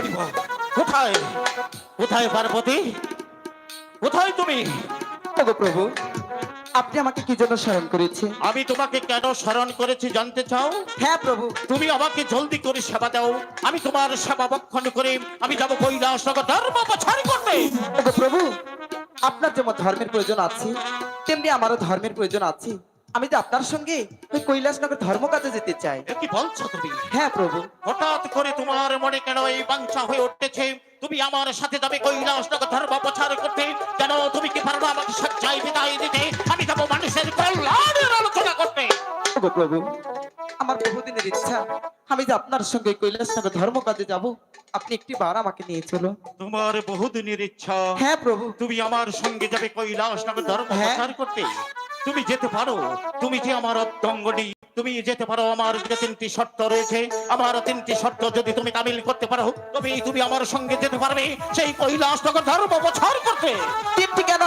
করিব কোথায়? কোথায় পার্বতী? কোথায় তুমি? প্রভু আপনি আমাকে কি জন্য স্মরণ করেছেন আমি তোমাকে কেন স্মরণ করেছি জানতে চাও? হ্যাঁ প্রভু। তুমি আমাকে জলদি করে সেবা দাও। আমি তোমার সেবা বক্ষণ করে আমি যাব কৈলাস ধর্ম প্রচার করতে। প্রভু আপনার যেমন ধর্মের প্রয়োজন আছে তেমনি আমারও ধর্মের প্রয়োজন আছে। আমি তো আপনার সঙ্গে ওই কৈলাসনগর ধর্ম কাজে যেতে চাই। এ কি বলছো তুমি? হ্যাঁ প্রভু। হঠাৎ করে তোমার মনে কেন এই বাঞ্ছা হয়ে উঠেছে? তুমি আমার সাথে যাবে কৈলাস নগর ধর্ম প্রচার করতে। কেন তুমি কি পারো না আমাকে সজ্জায় বিদায় দিতে? আমি যাব মানুষের কল্যাণের আলোচনা করতে। প্রভু আমার বহুদিনের ইচ্ছা। আমি যে আপনার সঙ্গে কৈলাসনগর ধর্ম কাজে যাব আপনি একটি বার আমাকে নিয়ে চলো। তোমার বহুদিনের ইচ্ছা। হ্যাঁ প্রভু। তুমি আমার সঙ্গে যাবে কৈলাস নগর ধর্ম হ্যাঁ। প্রচার করতে। তুমি যেতে পারো তুমি যে আমার অঙ্গনি তুমি যেতে পারো আমার যে তিনটি শর্ত রয়েছে আমার তিনটি শর্ত যদি তুমি তামিল করতে পারো তবে তুমি আমার সঙ্গে যেতে পারবে। সেই কৈলাস নগর ধর্ম প্রচার করতে। টিপটি কেন?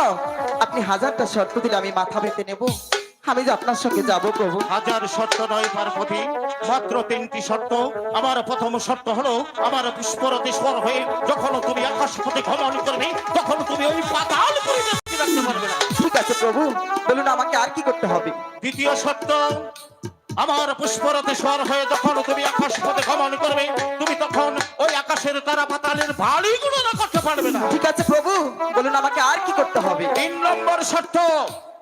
আপনি হাজারটা শর্ত দিলে আমি মাথা পেতে নেব। আমি যে আপনার সঙ্গে যাব প্রভু। হাজার শর্ত নয় পার্বতী মাত্র তিনটি শর্ত। আমার প্রথম শর্ত হলো আমার পুষ্পরতি স্বর হয়ে যখন তুমি আকাশ পথে ভ্রমণ করবে তখন তুমি ওই পাতাল পরিবেশকে রাখতে পারবে না। ঠিক আছে প্রভু বলুন আমাকে আর কি করতে হবে? দ্বিতীয় সত্য আমার পুষ্পরতে স্বর হয়ে যখন তুমি আকাশ পথে গমন করবে তুমি তখন ওই আকাশের তারা পাতালের ভালোই না করতে পারবে না। ঠিক আছে প্রভু বলুন আমাকে আর কি করতে হবে? তিন নম্বর শর্ত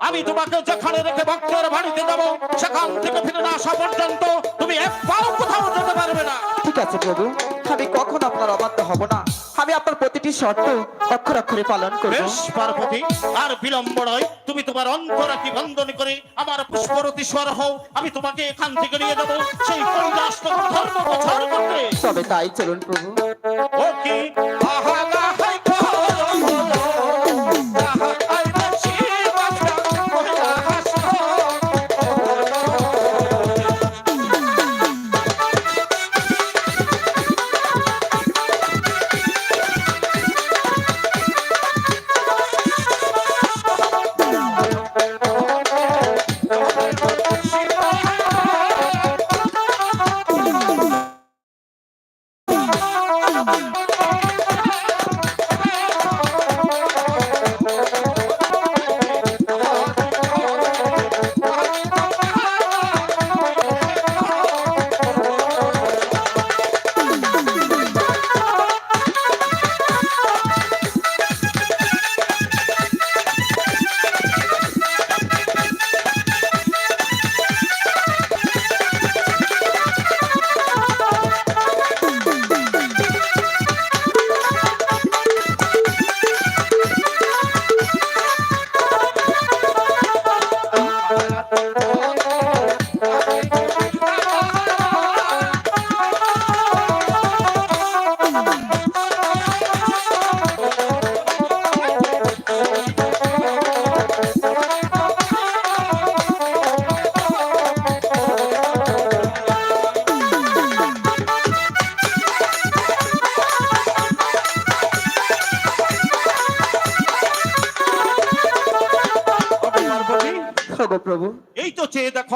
আমি তোমাকে যেখানে রেখে ভক্তের বাড়িতে যাব সেখান থেকে ফিরে না আসা পর্যন্ত তুমি এক পাও কোথাও যেতে পারবে না। ঠিক আছে প্রভু আমি কখন আপনার অবাধ্য হব না? আমি আপনার প্রতিটি শর্ত অক্ষর অক্ষরে পালন করব। বেশ পার্বতী আর বিলম্ব নয়। তুমি তোমার অন্তরাকি বন্ধন করে আমার পুষ্পরতি স্বর হও। আমি তোমাকে এখান থেকে নিয়ে যাব সেই নগর ধর্ম প্রচার করতে। তবে তাই চলুন প্রভু। ও কি? আহা Thank you.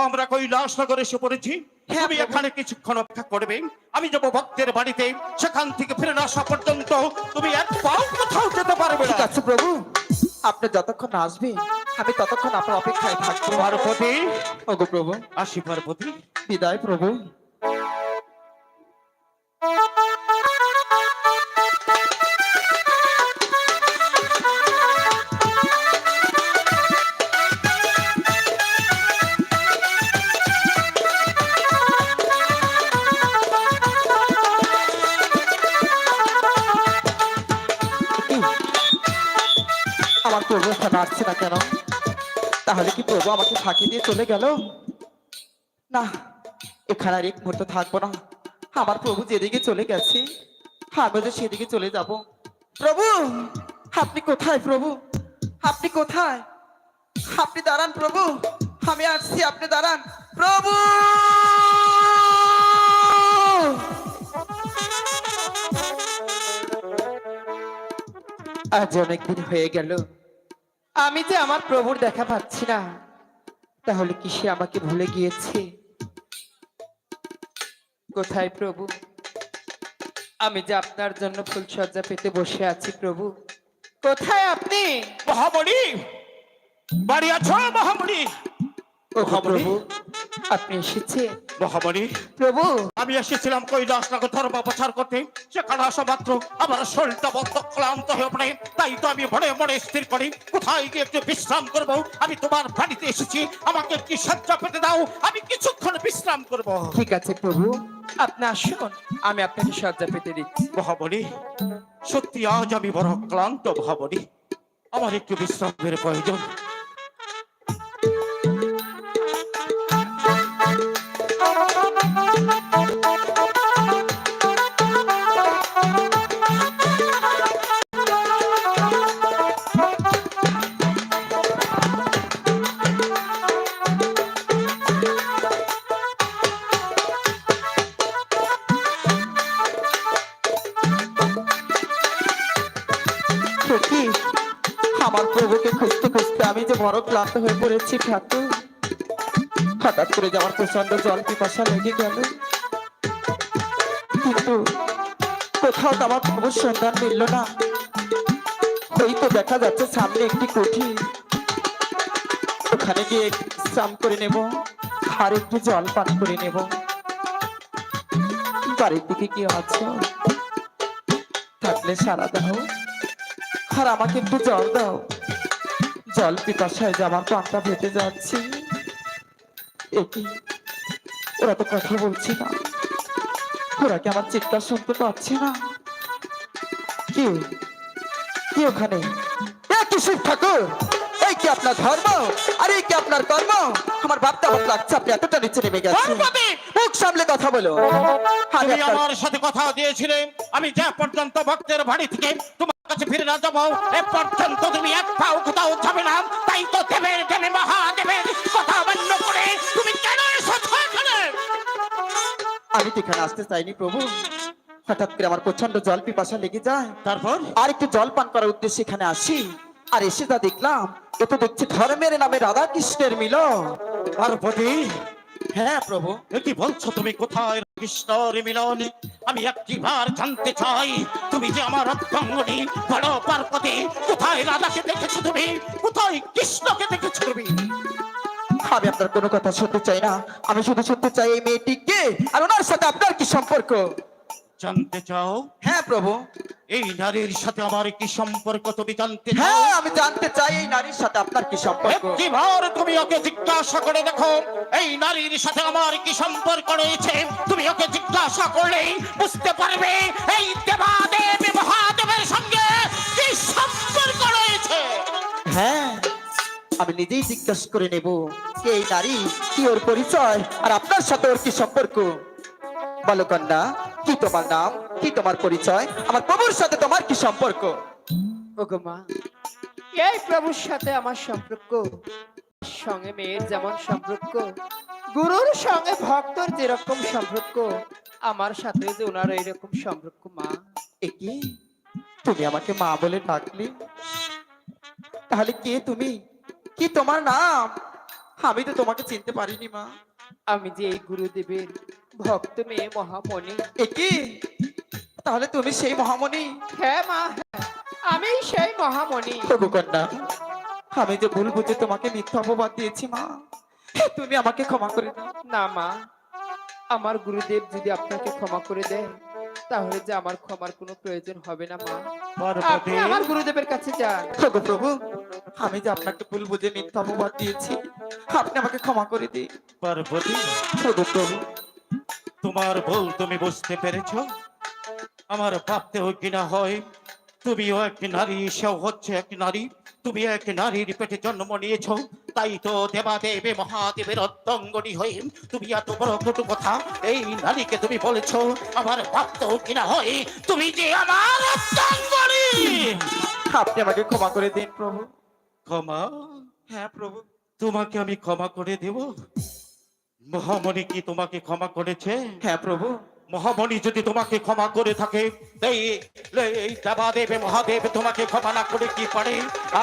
আমরা কৈলাস নগরে এসে পড়েছি হ্যাঁ, তুমি এখানে কিছুক্ষণ অপেক্ষা করবে। আমি যাব ভক্তের বাড়িতে। সেখান থেকে ফিরে না আসা পর্যন্ত তুমি এক পাও কোথাও যেতে পারবে ঠিক না আছে প্রভু। আপনি যতক্ষণ আসবে আমি ততক্ষণ আপনার অপেক্ষায় থাকব। পার্বতী। ওগো প্রভু। আসি পার্বতী। বিদায় প্রভু। আমার প্রভু এখানে আসছে না কেন? তাহলে কি প্রভু আমাকে ফাঁকি দিয়ে চলে গেল? না, এখানে আর এক মুহূর্ত থাকব না। আমার প্রভু যেদিকে চলে গেছে আমি তো সেদিকে চলে যাব। প্রভু, আপনি কোথায় প্রভু? আপনি কোথায়? আপনি দাঁড়ান প্রভু, আমি আসছি, আপনি দাঁড়ান। প্রভু! আজ অনেকদিন হয়ে গেল। আমি যে আমার প্রভুর দেখা পাচ্ছি না তাহলে কি সে আমাকে ভুলে গিয়েছে? কোথায় প্রভু? আমি যে আপনার জন্য ফুলসজ্জা পেতে বসে আছি প্রভু। কোথায় আপনি? মহামণি বাড়ি আছো মহামণি? ও? প্রভু আপনি মহামণি প্রভু। আমি এসেছিলাম কৈলাস নগর ধর্ম প্রচার করতে। সেখানে আসা মাত্র আমার শরীরটা বদ্ধ ক্লান্ত হয়ে পড়ে। তাই তো আমি মনে মনে স্থির করি। কোথায় গিয়ে একটু বিশ্রাম করব? আমি তোমার বাড়িতে এসেছি। আমাকে একটি সজ্জা পেতে দাও। আমি কিছুক্ষণ বিশ্রাম করব। ঠিক আছে প্রভু। আপনি আসুন। আমি আপনাকে সজ্জা পেতে দিচ্ছি। মহাবলী সত্যি আজ আমি বড় ক্লান্ত মহাবলী আমার একটু বিশ্রামের প্রয়োজন। বড় ক্লান্ত হয়ে পড়েছি ঠাকুর। হঠাৎ করে যাওয়ার প্রচণ্ড জল পিপাসা লেগে গেল। কিন্তু কোথাও আমার প্রভুর সন্ধান মিলল না। ওই তো দেখা যাচ্ছে সামনে একটি কুঠি। ওখানে গিয়ে স্নান করে নেব আর একটু জল পান করে নেব। বাড়ির দিকে কি আছে? থাকলে সারা দাও। আর আমাকে একটু জল দাও। জল পিপাসায় যে আমার প্রাণটা ভেটে যাচ্ছে। ওরা তো কথা বলছে না। ওরা কি আমার চিৎকার শুনতে পাচ্ছে না? কি? কি ওখানে? এ কি শিব ঠাকুর? এই কি আপনার ধর্ম? আর এই কি আপনার কর্ম? আমার ভাবতে আমার লাগছে আপনি এতটা নিচে নেমে গেছেন! মুখ সামলে কথা বলো আমি আমার সাথে কথা দিয়েছিলে। আমি যে পর্যন্ত ভক্তের বাড়ি থেকে তোমার কাছে ফিরে না যাব। এ পর্যন্ত তুমি এক পাও কোথাও যাবে না। তাই তো দেবের দেবে মহাদেবের কথা অমান্য করে তুমি কেন এসেছ এখানে? আমি তো এখানে আসতে চাইনি প্রভু। হঠাৎ করে আমার প্রচণ্ড জল পিপাসা লেগে যায়। তারপর? আর একটু জল পান করার উদ্দেশ্যে এখানে আসি। আর এসে যা দেখলাম এ তো দেখছি ধর্মের নামে রাধা কৃষ্ণের মিল পার্বতী হ্যাঁ প্রভু। কি বলছো তুমি কোথায় কৃষ্ণর মিলন আমি একটিবার জানতে চাই তুমি যে আমার অঙ্গনি বড় পার্বতী কোথায় রাধাকে দেখেছ তুমি? কোথায় কৃষ্ণকে দেখেছ তুমি? আমি আপনার কোনো কথা শুনতে চাই না। আমি শুধু শুনতে চাই এই মেয়েটিকে আর ওনার সাথে আপনার কি সম্পর্ক? জানতে চাও? হ্যাঁ প্রভু। এই নারীর সাথে আমার কি সম্পর্ক তুমি জানতে হ্যাঁ আমি জানতে চাই এই নারীর সাথে আপনার কি সম্পর্ক? একটিবার তুমি ওকে জিজ্ঞাসা করে দেখো। এই নারীর সাথে আমার কি সম্পর্ক রয়েছে? তুমি ওকে জিজ্ঞাসা করলেই বুঝতে পারবে এই দেবাদেব মহাদেবের সঙ্গে কি সম্পর্ক রয়েছে। হ্যাঁ আমি নিজেই জিজ্ঞাসা করে নেব কে এই নারী কি ওর পরিচয় আর আপনার সাথে ওর কি সম্পর্ক? বলো কন্যা। কি তোমার নাম? কি তোমার পরিচয়? আমার প্রভুর সাথে তোমার কি সম্পর্ক? ওগো মা এই প্রভুর সাথে আমার সম্পর্ক। সঙ্গে মেয়ের যেমন সম্পর্ক গুরুর সঙ্গে ভক্তর যেরকম সম্পর্ক আমার সাথে যে ওনার এইরকম সম্পর্ক মা। তুমি আমাকে মা বলে ডাকলে? তাহলে কে তুমি? কি তোমার নাম? আমি তো তোমাকে চিনতে পারিনি মা। আমি যে এই গুরুদেবের ভক্ত মেয়ে মহামণি। এ কি? তাহলে তুমি সেই মহামণি? হ্যাঁ মা আমি সেই মহামণি। প্রভু কন্যা আমি যে ভুল বুঝে তোমাকে মিথ্যা অপবাদ দিয়েছি মা তুমি আমাকে ক্ষমা করে দাও। না মা আমার গুরুদেব যদি আপনাকে ক্ষমা করে দেয় তাহলে যে আমার ক্ষমার কোনো প্রয়োজন হবে না মা। আপনি আমার গুরুদেবের কাছে যান। প্রভু প্রভু আমি যে আপনাকে ভুল বুঝে মিথ্যা অপবাদ দিয়েছি আপনি আমাকে ক্ষমা করে দিন। পার্বতী। প্রভু প্রভু তোমার ভুল তুমি বুঝতে পেরেছ? আমার ভাবতেও কিনা হয়? তুমিও এক নারী সেও হচ্ছে এক নারী। তুমি এক নারীর পেটে জন্ম নিয়েছ। তাই তো দেবাদেবে মহাদেবের অর্ধঙ্গনি হয়ে তুমি এত বড় কটু কথা এই নারীকে তুমি বলেছ। আমার ভাবতেও কিনা হয়? তুমি যে আমার অর্ধঙ্গনি আপনি আমাকে ক্ষমা করে দিন প্রভু। ক্ষমা? হ্যাঁ প্রভু তোমাকে আমি ক্ষমা করে দেব। মহামণি কি তোমাকে ক্ষমা করেছে? হ্যাঁ প্রভু। মহামণি যদি তোমাকে ক্ষমা করে থাকে দেবাদেব মহাদেব তোমাকে ক্ষমা না করে কি পারে?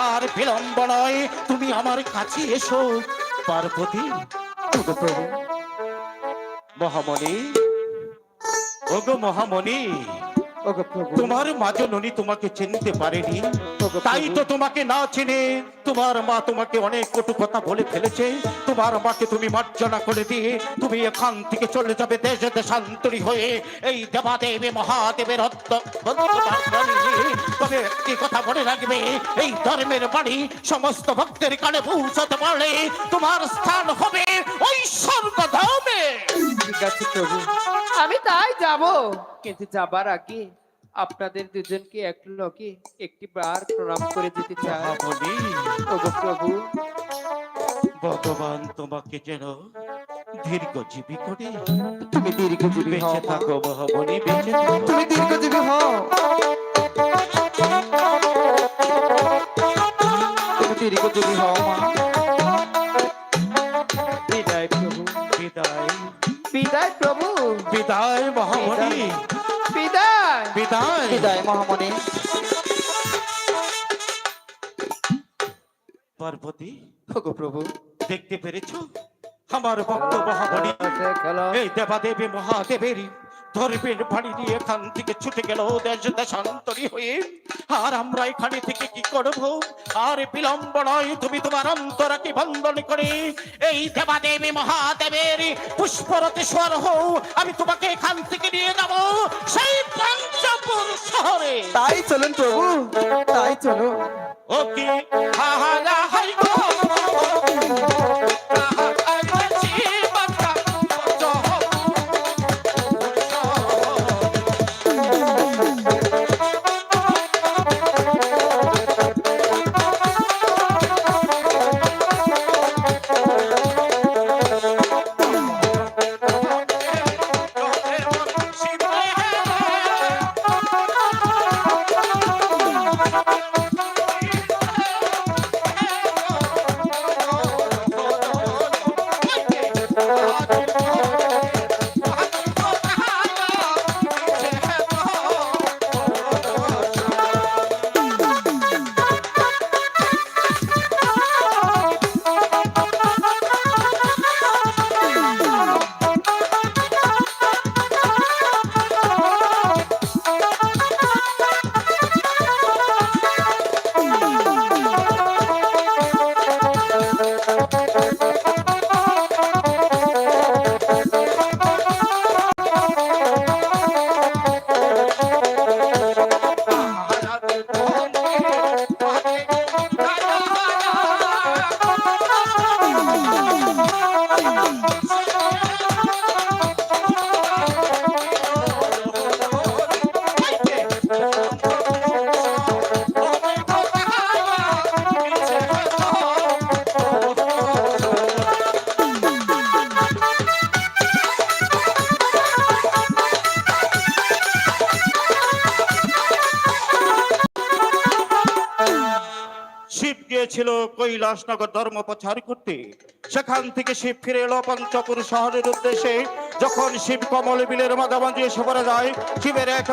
আর বিলম্ব নয় তুমি আমার কাছে এসো পার্বতী প্রভু। মহামণি ওগো মহামণি ওগো তোমার মা জননী তোমাকে চিনতে পারেনি। তাই তো তোমাকে না চিনে তোমার মা তোমাকে অনেক কটু কথা বলে ফেলেছে। তোমার মাকে তুমি মার্জনা করে দিয়ে তুমি এখান থেকে চলে যাবে দেশে দেশান্তরী হয়ে। এই দেবাদেবী মহাদেবের তবে একটি কথা মনে রাখবে এই ধর্মের বাণী সমস্ত ভক্তের কানে পৌঁছাতে পারলে তোমার স্থান হবে ওই স্বর্গধামে। ঠিক আছে প্রভু। আমি তাই যাব। কিন্তু যাবার আগে আপনাদের দুজনকে এক লগে একটি বার প্রণাম করে যেতে চাই। ওগো প্রভু। ভগবান তোমাকে যেন দীর্ঘজীবী করে। তুমি দীর্ঘজীবী হও। বেঁচে থাকো মহামণি বেঁচে তুমি দীর্ঘজীবী হও। তুমি দীর্ঘজীবী হও মা। বিদায় প্রভু। বিদায়। বিদায় প্রভু। বিদায় মহামণি। বিদায়। বিদায়। বিদায় মহামণি। পার্বতী ওগো প্রভু দেখতে পেরেছ? আমার ভক্ত মহামণি এই দেবাদেবী মহাদেবের ধর্মের বাড়ি নিয়ে এখান থেকে ছুটে গেল দেশ দেশান্তরী হয়ে। আর আমরা এখানে থেকে কি করব? আর বিলম্ব নয় তুমি তোমার অন্তরাকে বন্ধন করে এই দেবাদেবী মহাদেবের পুষ্পরতে স্বর হও। আমি তোমাকে এখান থেকে নিয়ে যাব সেই পঞ্চপুর শহরে। তাই চলুন প্রভু তাই চলুন। ওকে হাহারা হাই গিয়েছিল কৈলাসনগর ধর্ম প্রচার করতে। সেখান থেকে শিব ফিরে এলো পঞ্চপুর শহরের উদ্দেশ্যে। যখন শিব কমল বিলের মাঝামাঝি যায়, শিবের এক